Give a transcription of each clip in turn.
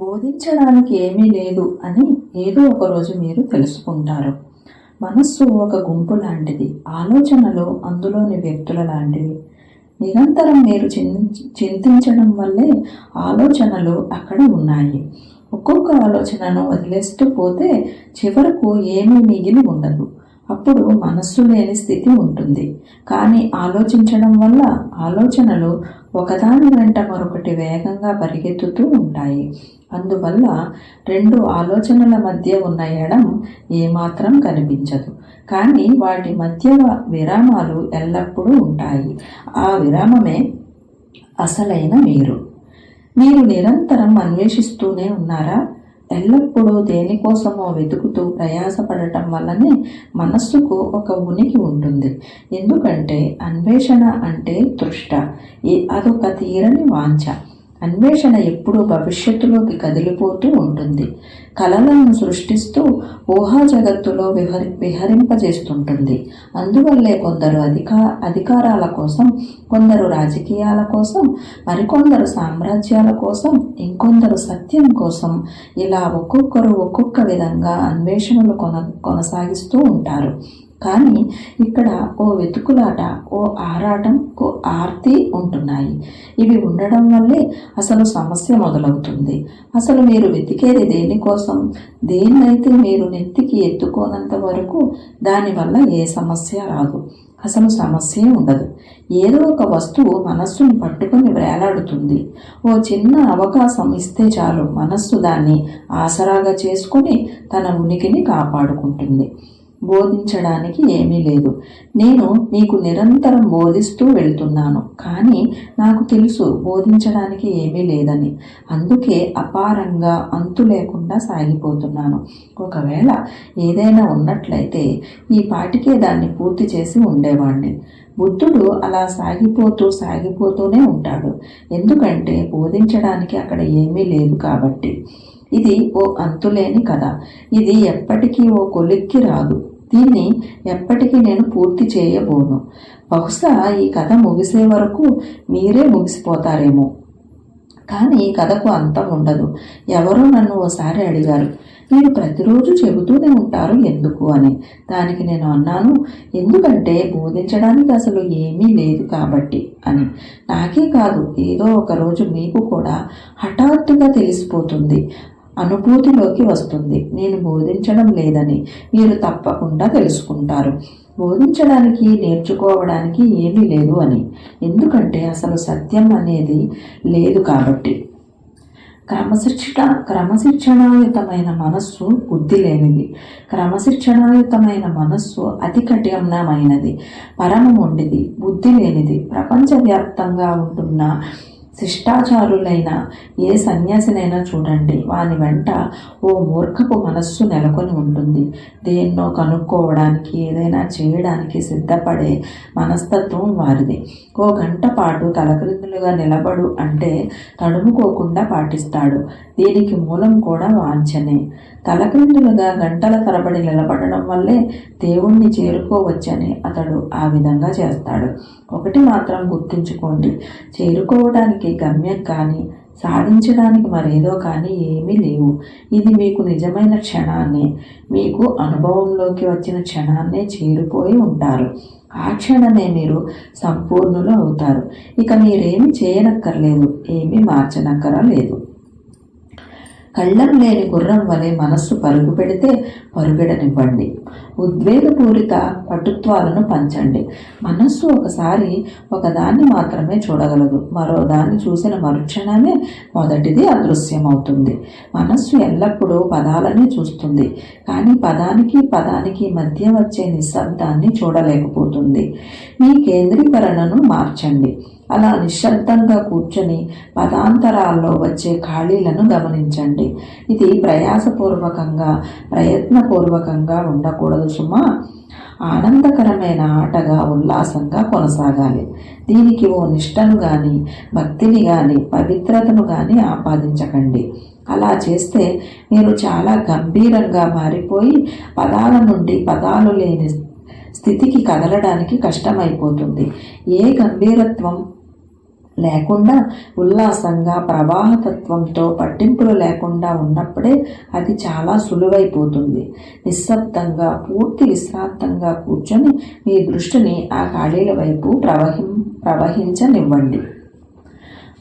బోధించడానికి ఏమీ లేదు అని ఏదో ఒక రోజు మీరు తెలుసుకుంటారు. మనస్సు ఒక గుంపు లాంటిది. ఆలోచనలు అందులోని వ్యక్తుల లాంటివి నిరంతరం మీరు చింతించడం వల్లే ఆలోచనలు అక్కడ ఉన్నాయి. ఒక్కొక్క ఆలోచనను వదిలేస్తూ పోతే చివరకు ఏమీ మిగిలి ఉండదు. అప్పుడు మనస్సు లేని స్థితి ఉంటుంది. కానీ ఆలోచించడం వల్ల ఆలోచనలు ఒకదాని వెంట మరొకటి వేగంగా పరిగెత్తుతూ ఉంటాయి. అందువల్ల రెండు ఆలోచనల మధ్య ఉన్న ఎడం ఏమాత్రం కనిపించదు. కానీ వాటి మధ్య విరామాలు ఎల్లప్పుడూ ఉంటాయి. ఆ విరామమే అసలైన మీరు. మీరు నిరంతరం అన్వేషిస్తూనే ఉన్నారా? ఎల్లప్పుడూ దేనికోసమో వెతుకుతూ ప్రయాసపడటం వల్లనే మనస్సుకు ఒక ఉనికి ఉంటుంది. ఎందుకంటే అన్వేషణ అంటే తృష్ట. ఈ- అదొక తీరని వాంఛ. అన్వేషణ ఎప్పుడూ భవిష్యత్తులోకి కదిలిపోతూ ఉంటుంది. కలలను సృష్టిస్తూ ఊహా జగత్తులో విహరి విహరింపజేస్తుంటుంది. అందువల్లే కొందరు అధికా అధికారాల కోసం కొందరు రాజకీయాల కోసం మరికొందరు సామ్రాజ్యాల కోసం ఇంకొందరు సత్యం కోసం ఇలా ఒక్కొక్కరు ఒక్కొక్క విధంగా అన్వేషణలు కొన కొనసాగిస్తూ ఉంటారు. కానీ ఇక్కడ ఓ వెతుకులాట ఓ ఆరాటం ఓ ఆర్తి ఉంటున్నాయి. ఇవి ఉండడం వల్లే అసలు సమస్య మొదలవుతుంది. అసలు మీరు వెతికేది దేనికోసం? దేన్నైతే మీరు నెత్తికి ఎత్తుకోనంత వరకు దానివల్ల ఏ సమస్య రాదు. అసలు సమస్య ఉండదు. ఏదో ఒక వస్తువు మనస్సును పట్టుకుని వేలాడుతుంది. ఓ చిన్న అవకాశం ఇస్తే చాలు మనస్సు దాన్ని ఆసరాగా చేసుకొని తన ఉనికిని కాపాడుకుంటుంది. బోధించడానికి ఏమీ లేదు. నేను నీకు నిరంతరం బోధిస్తూ వెళ్తున్నాను కానీ నాకు తెలుసు బోధించడానికి ఏమీ లేదని. అందుకే అపారంగా అంతు లేకుండా సాగిపోతున్నాను. ఒకవేళ ఏదైనా ఉన్నట్లయితే ఈ పాటికే దాన్ని పూర్తి చేసి ఉండేవాణ్ణి. బుద్ధుడు అలా సాగిపోతూ సాగిపోతూనే ఉంటాడు. ఎందుకంటే బోధించడానికి అక్కడ ఏమీ లేదు కాబట్టి. ఇది ఓ అంతులేని కథ. ఇది ఎప్పటికీ ఓ కొలిక్కి రాదు. దీన్ని ఎప్పటికీ నేను పూర్తి చేయబోను. బహుశా ఈ కథ ముగిసే వరకు మీరే ముగిసిపోతారేమో. కానీ ఈ కథకు అంతం ఉండదు. ఎవరో నన్ను ఓసారి అడిగారు. మీరు ప్రతిరోజు చెబుతూనే ఉంటారు ఎందుకు అని. దానికి నేను అన్నాను ఎందుకంటే బోధించడానికి అసలు ఏమీ లేదు కాబట్టి అని. నాకే కాదు ఏదో ఒక రోజు మీకు కూడా హఠాత్తుగా తెలిసిపోతుంది. అనుభూతిలోకి వస్తుంది. నేను బోధించడం లేదని మీరు తప్పకుండా తెలుసుకుంటారు. బోధించడానికి నేర్చుకోవడానికి ఏమీ లేదు అని. ఎందుకంటే అసలు సత్యం అనేది లేదు కాబట్టి. క్రమశిక్షణ క్రమశిక్షణాయుతమైన మనస్సు బుద్ధి లేనిది. క్రమశిక్షణాయుతమైన మనస్సు అతి కఠినమైనది పరమముండిది బుద్ధి లేనిది. ప్రపంచవ్యాప్తంగా ఉంటున్న శిష్టాచారులైన ఏ సన్యాసినైనా చూడండి. వాని వెంట ఓ మూర్ఖపు మనస్సు నెలకొని ఉంటుంది. దేన్నో కనుక్కోవడానికి ఏదైనా చేయడానికి సిద్ధపడే మనస్తత్వం వారిది. ఓ గంట పాటు తలక్రిందులుగా నిలబడు అంటే తడుముకోకుండా పాటిస్తాడు. దీనికి మూలం కూడా వాంఛనే. తలక్రిందులుగా గంటల తరబడి నిలబడడం వల్లే దేవుణ్ణి చేరుకోవచ్చని అతడు ఆ విధంగా చేస్తాడు. ఒకటి మాత్రం గుర్తుంచుకోండి. చేరుకోవడానికి గమ్యం కానీ సాధించడానికి మరేదో కానీ ఏమీ లేవు. ఇది మీకు నిజమైన క్షణాన్ని మీకు అనుభవంలోకి వచ్చిన క్షణాన్నే చేరిపోయి ఉంటారు. ఆ క్షణమే మీరు సంపూర్ణులు అవుతారు. ఇక మీరేమి చేయనక్కర్లేదు ఏమీ మార్చనక్కర లేదు కళ్ళం లేని గుర్రం వలె మనస్సు పరుగు పెడితే పరుగెడనివ్వండి. ఉద్వేగపూరిత పటుత్వాలను పంచండి. మనస్సు ఒకసారి ఒకదాన్ని మాత్రమే చూడగలదు. మరో దాన్ని చూసిన మరుక్షణమే మొదటిది అదృశ్యమవుతుంది. మనస్సు ఎల్లప్పుడూ పదాలనే చూస్తుంది. కానీ పదానికి పదానికి మధ్య వచ్చే నిశ్శబ్దాన్ని చూడలేకపోతుంది. మీ కేంద్రీకరణను మార్చండి. అలా నిశ్శబ్దంగా కూర్చొని పదాంతరాల్లో వచ్చే ఖాళీలను గమనించండి. ఇది ప్రయాసపూర్వకంగా ప్రయత్నపూర్వకంగా ఉండకూడదు సుమా. ఆనందకరమైన ఆటగా ఉల్లాసంగా కొనసాగాలి. దీనికి ఓ నిష్టను కానీ భక్తిని కానీ పవిత్రతను కానీ ఆపాదించకండి. అలా చేస్తే మీరు చాలా గంభీరంగా మారిపోయి పదాల నుండి పదాలు లేని స్థితికి కదలడానికి కష్టమైపోతుంది. ఏ గంభీరత్వం లేకుండా ఉల్లాసంగా ప్రవాహతత్వంతో పట్టింపులు లేకుండా ఉన్నప్పుడే అది చాలా సులువైపోతుంది. నిశ్శబ్దంగా పూర్తి విశ్రాంతంగా కూర్చొని మీ దృష్టిని ఆ ఖాళీల వైపు ప్రవహిం ప్రవహించనివ్వండి.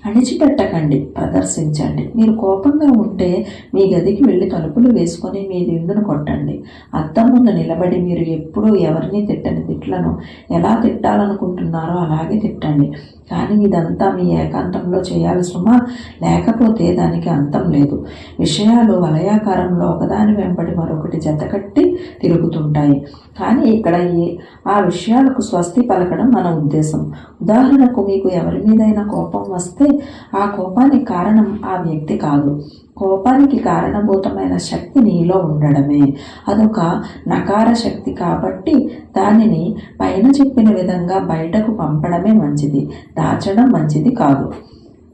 అణిచిపెట్టకండి ప్రదర్శించండి. మీరు కోపంగా ఉంటే మీ గదికి వెళ్ళి తలుపులు వేసుకొని మీ దిండును కొట్టండి. అద్దం ముందు నిలబడి మీరు ఎప్పుడూ ఎవరిని తిట్టని తిట్లను ఎలా తిట్టాలనుకుంటున్నారో అలాగే తిట్టండి. కానీ ఇదంతా మీ ఏకాంతంలో చేయాలి సుమా. లేకపోతే దానికి అంతం లేదు. విషయాలు వలయాకారంలో ఒకదాని వెంబడి మరొకటి జతకట్టి తిరుగుతుంటాయి. కానీ ఇక్కడ ఈ ఆ విషయాలకు స్వస్తి పలకడం మన ఉద్దేశం. ఉదాహరణకు మీకు ఎవరి మీదైనా కోపం వస్తే ఆ కోపానికి కారణం ఆ వ్యక్తి కాదు. కోపానికి కారణభూతమైన శక్తి నీలో ఉండడమే. అదొక నకార శక్తి కాబట్టి దానిని పైన చెప్పిన విధంగా బయటకు పంపడమే మంచిది. దాచడం మంచిది కాదు.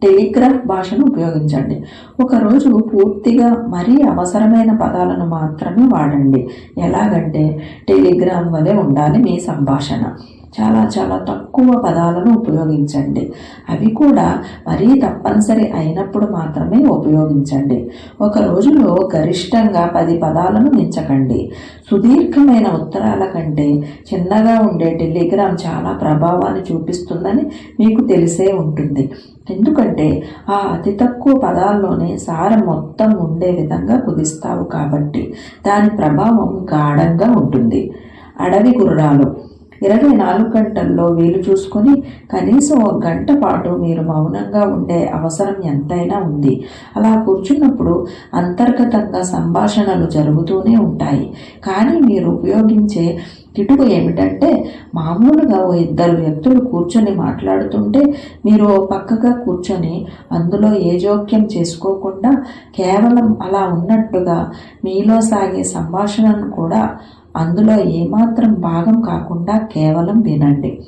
టెలిగ్రాఫ్ భాషను ఉపయోగించండి. ఒకరోజు పూర్తిగా మరీ అవసరమైన పదాలను మాత్రమే వాడండి. ఎలాగంటే టెలిగ్రామ్ వలె ఉండాలి మీ సంభాషణ. చాలా చాలా తక్కువ పదాలను ఉపయోగించండి. అవి కూడా మరీ తప్పనిసరి అయినప్పుడు మాత్రమే ఉపయోగించండి. ఒక రోజులో గరిష్టంగా పది పదాలను మించకండి. సుదీర్ఘమైన ఉత్తరాల కంటే చిన్నగా ఉండే టెలిగ్రామ్ చాలా ప్రభావాన్ని చూపిస్తుందని మీకు తెలిసే ఉంటుంది. ఎందుకంటే ఆ అతి తక్కువ పదాల్లోనే సారం మొత్తం ఉండే విధంగా కుదిస్తావు కాబట్టి దాని ప్రభావం గాఢంగా ఉంటుంది. అడవి గుర్రాలు ఇరవై నాలుగు గంటల్లో వీలు చూసుకొని కనీసం ఒక గంట పాటు మీరు మౌనంగా ఉండే అవసరం ఎంతైనా ఉంది. అలా కూర్చున్నప్పుడు అంతర్గతంగా సంభాషణలు జరుగుతూనే ఉంటాయి. కానీ మీరు ఉపయోగించే కిటుకు ఏమిటంటే మామూలుగా ఓ ఇద్దరు వ్యక్తులు కూర్చొని మాట్లాడుతుంటే మీరు ఓ పక్కగా కూర్చొని అందులో ఏ జోక్యం చేసుకోకుండా కేవలం అలా ఉన్నట్టుగా మీలో సాగే సంభాషణను కూడా అందులో ఏమాత్రం భాగం కాకుండా కేవలం వినండి.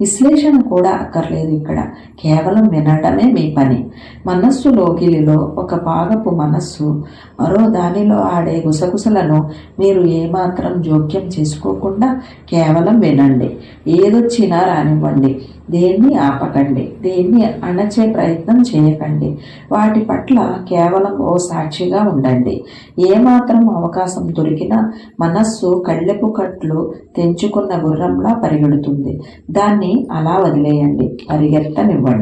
విశ్లేషణ కూడా అక్కర్లేదు ఇక్కడ. కేవలం వినడమే మీ పని. మనస్సు లోకిలిలో ఒక భాగపు మనస్సు మరో దానిలో ఆడే గుసగుసలను మీరు ఏమాత్రం జోక్యం చేసుకోకుండా కేవలం వినండి. ఏదొచ్చినా రానివ్వండి. దేన్ని ఆపకండి దేన్ని అణచే ప్రయత్నం చేయకండి. వాటి పట్ల కేవలం ఓ సాక్షిగా ఉండండి. ఏమాత్రం అవకాశం దొరికినా మనస్సు కళ్ళెపు కట్లు తెంచుకున్న గుర్రంలా పరిగెడుతుంది. దాన్ని అలా వదిలేయండి పరిగెత్తనివ్వండి.